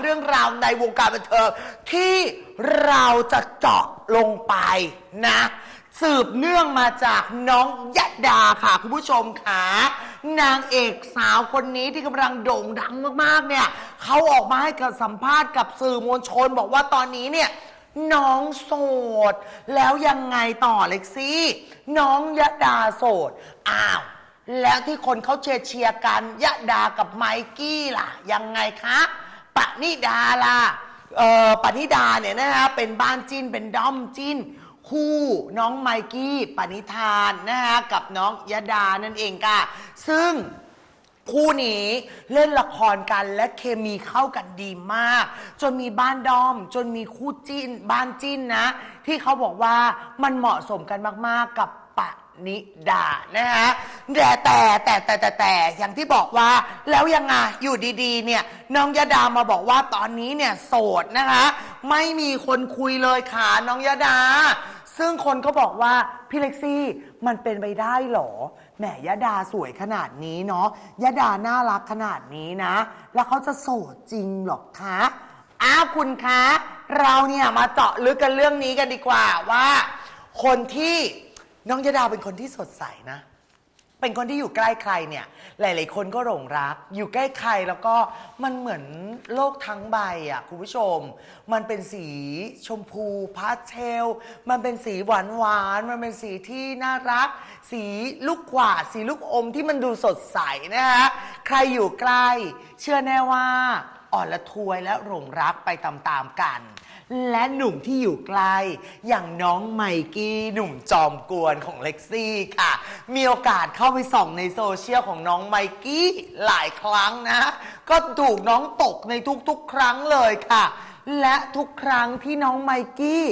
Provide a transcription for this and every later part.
เรื่องราวในวงการบันเทิงที่เราจะเจาะลงไปนะ สืบเนื่องมาจากน้องยะดาค่ะคุณผู้ชมค่ะนางเอกสาวคนนี้ที่กำลังโด่งดังมากๆเนี่ยเขาออกมาให้กับสัมภาษณ์กับสื่อมวลชนบอกว่าตอนนี้เนี่ยน้องโสด แล้วยังไงต่อเล็กซี่ น้องยะดาโสด อ้าว แล้วที่คนเขาเชียร์เชียร์กันยะดากับไมกี้ล่ะ ยังไงคะ ปณิดาล่ะเอ่อปณิดาเนี่ยนะฮะเป็นบ้านจิ้นเป็นด้อมจิ้น คู่น้องไมกี้ปณิธานนะฮะกับน้องยดานั่นเองค่ะซึ่งคู่นี้เล่นละครกันและเคมีเข้ากันดีมาก จนมีบ้านดอม จนมีคู่จิ้น บ้านจิ้นนะ ที่เขาบอกว่ามันเหมาะสมกันมาก ๆ กับปะนิดานะฮะ แต่แต่แต่แต่แต่แต่อย่างที่บอกว่าแล้วยังไงอยู่ดีๆ เนี่ยน้องยะดามาบอกว่าตอนนี้เนี่ยโสดนะคะ ไม่มีคนคุยเลยค่ะน้องยะดา ซึ่งคนก็บอกว่าพี่เล็กซี่มันเป็นไปได้เหรอแหมยะดาสวยขนาดนี้เนาะยะดาน่ารักขนาดนี้นะ แล้วเขาจะโสดจริงเหรอคะอ้าวคุณคะเราเนี่ยมาเจาะลึกกันเรื่องนี้กันดีกว่าว่า คนที่น้องยะดาเป็นคนที่สดใสนะ เป็นคนที่อยู่ใกล้ใครเนี่ย หลาย ๆ คนก็หลงรัก อยู่ใกล้ใครแล้วก็มันเหมือนโลกทั้งใบอะคุณผู้ชม มันเป็นสีชมพูพาสเทล มันเป็นสีหวานหวานๆมันเป็นสีที่น่ารัก สีลูกกวาดสีลูกอมที่มันดูสดใสนะฮะใครอยู่ใกล้ เชื่อแน่ว่า อ่อนละทวยและหลงรักไปตามๆกัน และหนุ่มที่อยู่ใกล้อย่างน้องไมกี้หนุ่มจอมกวนของเล็กซี่ค่ะ มีโอกาสเข้าไปส่องในโซเชียลของน้องไมกี้หลายครั้งนะ ก็ถูกน้องตกในทุกๆ ครั้งเลยค่ะ และทุกครั้งที่น้องไมกี้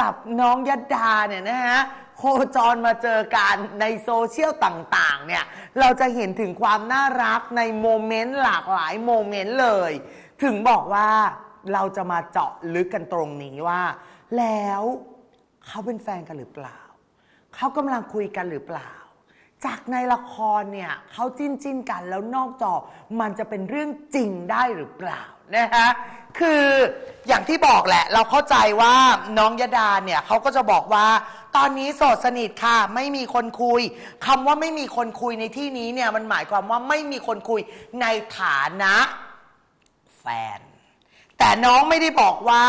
กับน้องยดาเนี่ยนะฮะ โคจรมาเจอกันในโซเชียลต่างๆ เนี่ย เราจะเห็นถึงความน่ารักในโมเมนต์หลากหลายโมเมนต์เลย ถึงบอกว่าเราจะมาเจาะลึกกันตรงนี้ว่า แล้วเขาเป็นแฟนกันหรือเปล่า เขากำลังคุยกันหรือเปล่า จากในละครเนี่ยเขาจิ้นจิ้นกันแล้วนอกจอมันจะเป็นเรื่องจริงได้หรือเปล่านะคะคืออย่างที่บอกแหละ เราเข้าใจว่าน้องยดาเนี่ยเขาก็จะบอกว่าตอนนี้โสดสนิทค่ะ ไม่มีคนคุยคำว่าไม่มีคนคุยในที่นี้เนี่ยมันหมายความว่าไม่มีคนคุยในฐานะ แฟน แต่น้องไม่ได้บอกว่า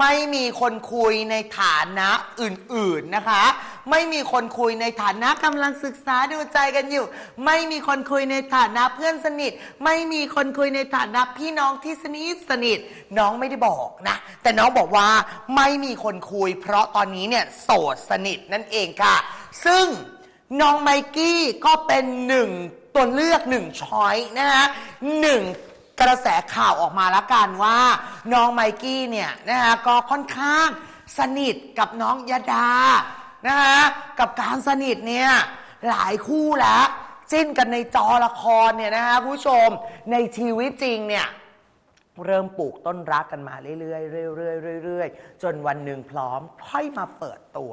ไม่มีคนคุยในฐานะอื่นๆนะคะ ไม่มีคนคุยในฐานะกำลังศึกษาดูใจกันอยู่ ไม่มีคนคุยในฐานะเพื่อนสนิท ไม่มีคนคุยในฐานะพี่น้องที่สนิทสนิทน้องไม่ได้บอกนะ แต่น้องบอกว่าไม่มีคนคุย เพราะตอนนี้เนี่ยโสดสนิทนั่นเองค่ะ ซึ่งน้องไมกี้ก็เป็นหนึ่งตัวเลือกหนึ่งช้อยนะฮะหนึ่งกระแสข่าวออกมาแล้วกันว่า น้องไมกี้เนี่ยนะฮะก็ค่อนข้างสนิทกับน้องยดา นะคะกับการสนิทเนี่ยหลายคู่แล้วจิ้นกันในจอละครเนี่ยนะคะคุณผู้ชมในชีวิตจริงเนี่ยเริ่มปลูกต้นรักกันมาเรื่อยๆเรื่อยๆเรื่อยๆจนวันหนึ่งพร้อมค่อยมาเปิดตัว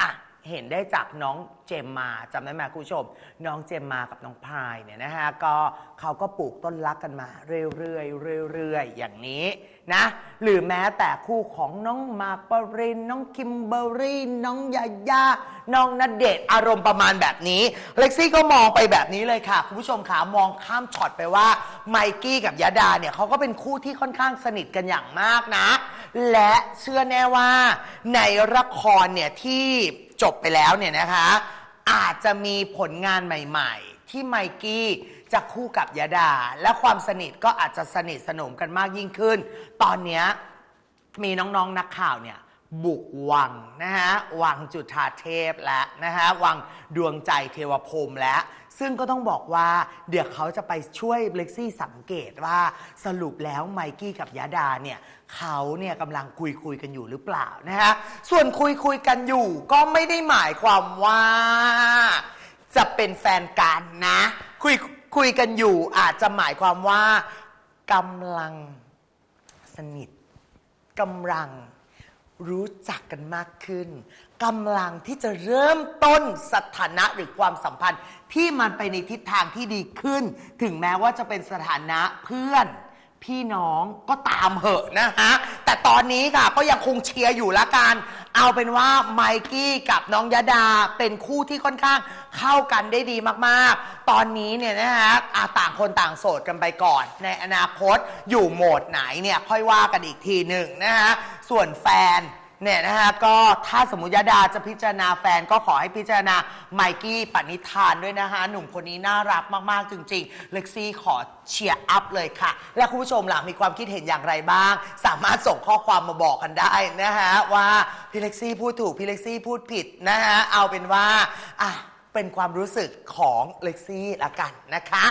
อะ เห็นได้จากน้องเจมมาจำได้ไหมคุณผู้ชม น้องเจมมากับน้องพายเนี่ยนะฮะก็เขาก็ปลูกต้นรักกันมา เรื่อยๆเรื่อยๆอย่างนี้นะหรือแม้แต่คู่ของน้องมาร์คปรินน้องคิมเบอรี่น้องยายาน้องณเดชน์อารมณ์ประมาณแบบนี้เล็กซี่ก็มองไปแบบนี้เลยค่ะคุณผู้ชมขามองข้ามช็อตไปว่าไมกี้กับยาดาเนี่ยเขาก็เป็นคู่ที่ค่อนข้างสนิทกันอย่างมากนะ และเชื่อแน่ว่าในละครเนี่ยที่จบไปแล้วเนี่ยนะคะ อาจจะมีผลงานใหม่ๆ ที่ไมกี้จะคู่กับยาดา และความสนิทก็อาจจะสนิทสนมกันมากยิ่งขึ้น ตอนเนี้ยมีน้องๆนนักข่าวเนี่ย บุกวังนะฮะวังจุฑาเทพและนะฮะวังดวงใจเทวพรหมแล้ว ซึ่งก็ต้องบอกว่าเดี๋ยวเขาจะไปช่วยเล็กซี่สังเกตว่าสรุปแล้วไมกี้กับยาดาเนี่ยเขาเนี่ยกำลังคุยคุยกันอยู่หรือเปล่านะฮะส่วนคุยคุยกันอยู่ก็ไม่ได้หมายความว่า จะเป็นแฟนกันนะ คุยคุยกันอยู่อาจจะหมายความว่ากำลังสนิทกำลัง รู้จักกันมากขึ้นกำลังที่จะเริ่มต้นสถานะหรือความสัมพันธ์ ที่มันไปในทิศทางที่ดีขึ้น ถึงแม้ว่าจะเป็นสถานะเพื่อน พี่น้องก็ตามเหอะนะฮะ แต่ตอนนี้ค่ะก็ยังคงเชียร์อยู่ละกัน เอาเป็นว่าไมกี้กับน้องยดาเป็นคู่ที่ค่อนข้างเข้ากันได้ดีมากๆ ตอนนี้เนี่ยนะฮะอะต่างคนต่างโสดกันไปก่อน ในอนาคตอยู่โหมดไหนเนี่ยค่อยว่ากันอีกทีหนึ่งนะฮะ ส่วนแฟนเนี่ยนะฮะก็ถ้าสมมติยดาจะพิจารณาแฟนก็ขอให้พิจารณาไมกี้ปณิธานด้วยนะคะหนุ่มคนนี้น่ารักมากๆจริงๆ เล็กซี่ขอเชียร์อัพเลยค่ะ และคุณผู้ชมล่ะมีความคิดเห็นอย่างไรบ้าง สามารถส่งข้อความมาบอกกันได้นะฮะว่าพี่เล็กซี่พูดถูกพี่เล็กซี่พูดผิดนะฮะเอาเป็นว่าอะเป็นความรู้สึกของเล็กซี่ละกันนะคะ